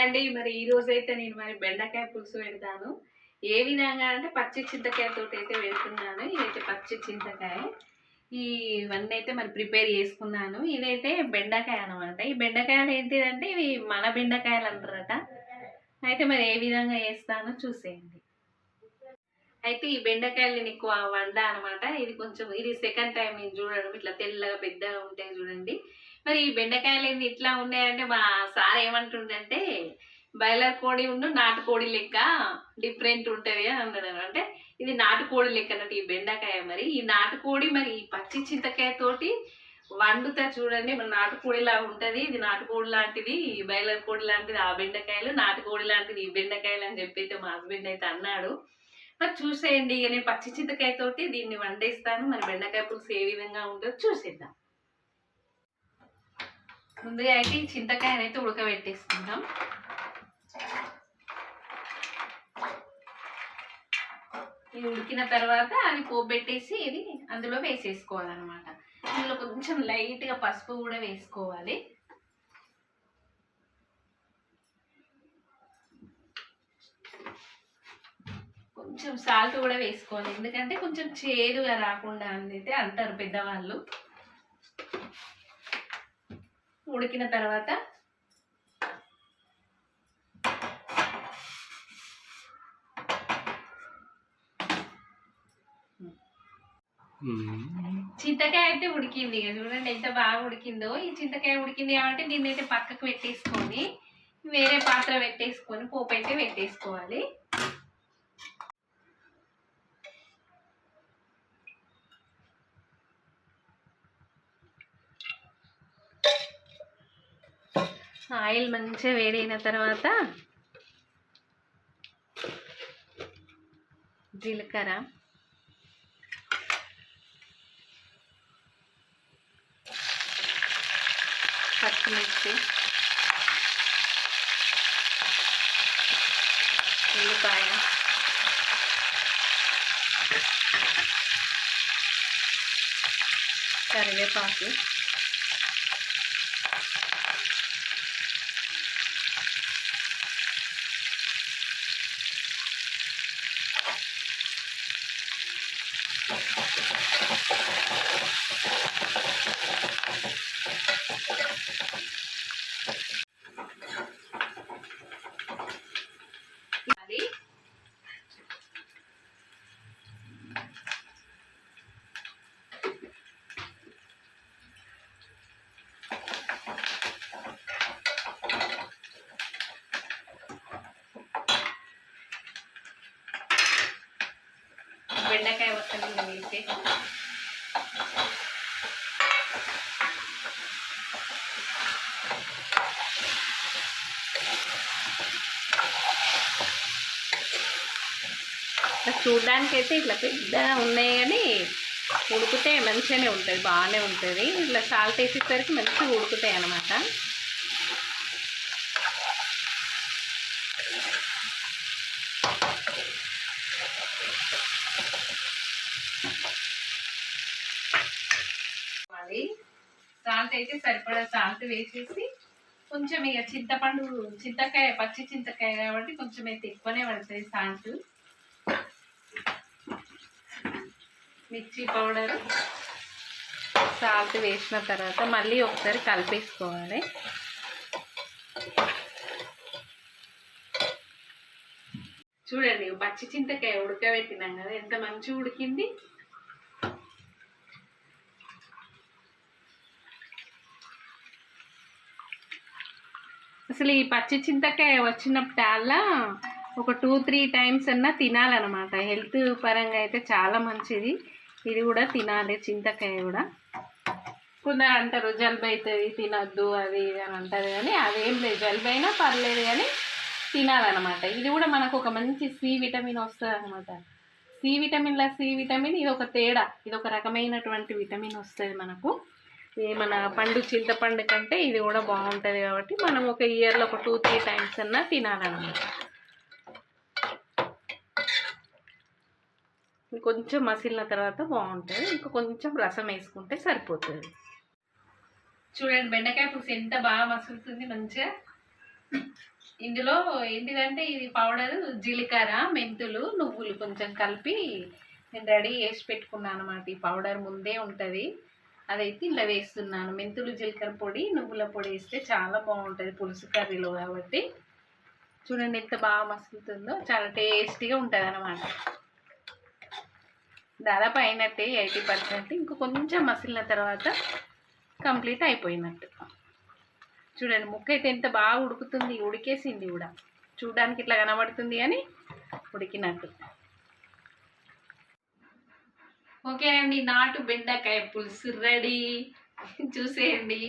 Hi అండి. మరి ఈ రోజు అయితే నేను మరి బెండకాయ పులుసు పెడతాను. ఏ విధంగా అంటే పచ్చి చింతకాయతో అయితే పెడుతున్నాను. ఇదైతే పచ్చి చింతకాయ. ఈ ఇవన్నీ అయితే మరి ప్రిపేర్ చేసుకున్నాను. ఇదైతే బెండకాయ అనమాట ఈ బెండకాయలు ఏంటిదంటే ఇవి మన బెండకాయలు అంటారట. అయితే మరి ఏ విధంగా వేస్తానో చూసేయండి. అయితే ఈ బెండకాయలు నేను ఎక్కువ వండా అనమాట ఇది కొంచెం ఇది సెకండ్ టైం నేను చూడడం. ఇట్లా తెల్లగా పెద్దగా ఉంటాయి చూడండి. మరి ఈ బెండకాయలు ఏంది ఇట్లా ఉన్నాయంటే మా సార్ ఏమంటుండంటే బాయిలర్ కోడి ఉండు నాటుకోడి లెక్క డిఫరెంట్ ఉంటుంది అని అన్నాడు. అంటే ఇది నాటుకోడి లెక్క అన్నట్టు ఈ బెండకాయ మరి. ఈ నాటుకోడి మరి ఈ పచ్చి చింతకాయ తోటి వండుతా చూడండి. మరి నాటుకోడి ఉంటుంది. ఇది నాటుకోడి లాంటిది ఈ బాయిలర్ కోడి లాంటిది ఆ బెండకాయలు నాటుకోడి లాంటిది ఈ బెండకాయలు అని చెప్పి అయితే మా హస్బెండ్ అయితే అన్నాడు. మరి చూసేయండి ఇక నేను పచ్చి చింతకాయ తోటి దీన్ని వండేస్తాను. మరి బెండకాయ పులుసు ఏ విధంగా ఉంటుందో చూసేద్దాం. ముందుగా అయితే ఈ చింతకాయని అయితే ఉడకబెట్టేసుకుందాం. ఇది ఉడికిన తర్వాత అది పోబెట్టేసి ఇది అందులో వేసేసుకోవాలన్నమాట. ఇందులో కొంచెం లైట్గా పసుపు కూడా వేసుకోవాలి. కొంచెం సాల్ట్ కూడా వేసుకోవాలి. ఎందుకంటే కొంచెం చేదుగా రాకుండా అయితే అంటారు పెద్దవాళ్ళు. ఉడికిన తర్వాత చింతకాయ అయితే ఉడికింది చూడండి ఎంత బాగా ఉడికిందో. ఈ చింతకాయ ఉడికింది కాబట్టి దీన్ని అయితే పక్కకు పెట్టేసుకొని వేరే పాత్ర పెట్టేసుకొని పోపు అయితే పెట్టేసుకోవాలి. ఆయిల్ మంచిగా వేడైన తర్వాత జీలకర్ర. పచ్చిమిర్చి. ఉల్లిపాయ. కరివేపాకు అది బెండకాయ వస్తుంది వేసి చూడడానికి అయితే ఇట్లా పెద్దగా ఉన్నాయి కానీ ఉడికితే మంచిగానే ఉంటుంది బాగానే ఉంటుంది. ఇట్లా సాల్ట్ వేసేసరికి మంచిగా ఉడుకుతాయి అన్నమాట అది సాల్ట్ అయితే సరిపడా సాల్ట్ వేసేసి కొంచెం ఇక చింతపండు చింతకాయ పచ్చి చింతకాయ కాబట్టి కొంచెం అయితే ఎక్కువనే పడుతుంది సాల్ట్. మిర్చి పౌడర్. సాల్ట్ వేసిన తర్వాత మళ్ళీ ఒకసారి కలిపేసుకోవాలి. చూడండి పచ్చి చింతకాయ ఉడకబెట్టినాం కదా ఎంత మంచిగా ఉడికింది. అసలు ఈ పచ్చి చింతకాయ వచ్చినప్పుడల్లా ఒక టూ త్రీ టైమ్స్ అన్నా తినాలన్నమాట. హెల్త్ పరంగా అయితే చాలా మంచిది. ఇది కూడా తినాలి చింతకాయ కూడా. కొందరు అంటారు జలుబు అవుతుంది తినద్దు అది ఇది అని అంటారు కానీ అదేం లేదు. జలుబు అయినా పర్లేదు కానీ తినాలన్నమాట. ఇది కూడా మనకు ఒక మంచి సి విటమిన్ వస్తుంది అనమాట సి విటమిన్ల సి విటమిన్ ఇది ఒక తేడా. ఇది ఒక రకమైనటువంటి విటమిన్ వస్తుంది మనకు. మన పండు చింతపండు కంటే ఇది కూడా బాగుంటుంది కాబట్టి మనం ఒక ఇయర్లో ఒక టూ త్రీ టైమ్స్ అన్నా తినాలన్నమాట. కొంచెం మసిలిన తర్వాత బాగుంటుంది. ఇంకా కొంచెం రసం వేసుకుంటే సరిపోతుంది. చూడండి బెండకాయ పులుసు ఎంత బాగా మసులుతుంది మంచిగా. ఇందులో ఏంటిదంటే ఇది పౌడర్ జీలకర్ర మెంతులు నువ్వులు కొంచెం కలిపి నేను రెడీ చేసి పెట్టుకున్నాను అనమాట ఈ పౌడర్ ముందే ఉంటుంది. అదైతే ఇలా వేస్తున్నాను. మెంతులు జీలకర్ర పొడి నువ్వుల పొడి వేస్తే చాలా బాగుంటుంది పులుసు కర్రీలో కాబట్టి. చూడండి ఎంత బాగా మసులుతుందో చాలా టేస్టీగా ఉంటుంది అనమాట దాదాపు అయినట్టే ఎయిటీ పర్సెంట్. ఇంక కొంచెం మసిలిన తర్వాత కంప్లీట్ అయిపోయినట్టు. చూడండి ముక్క అయితే ఎంత బాగా ఉడుకుతుంది. ఉడికేసింది కూడా. చూడడానికి ఇట్లా కనబడుతుంది కానీ ఉడికినట్టు. ఓకేనండి నాటు బెండకాయ పులుసు రెడీ. చూసేయండి.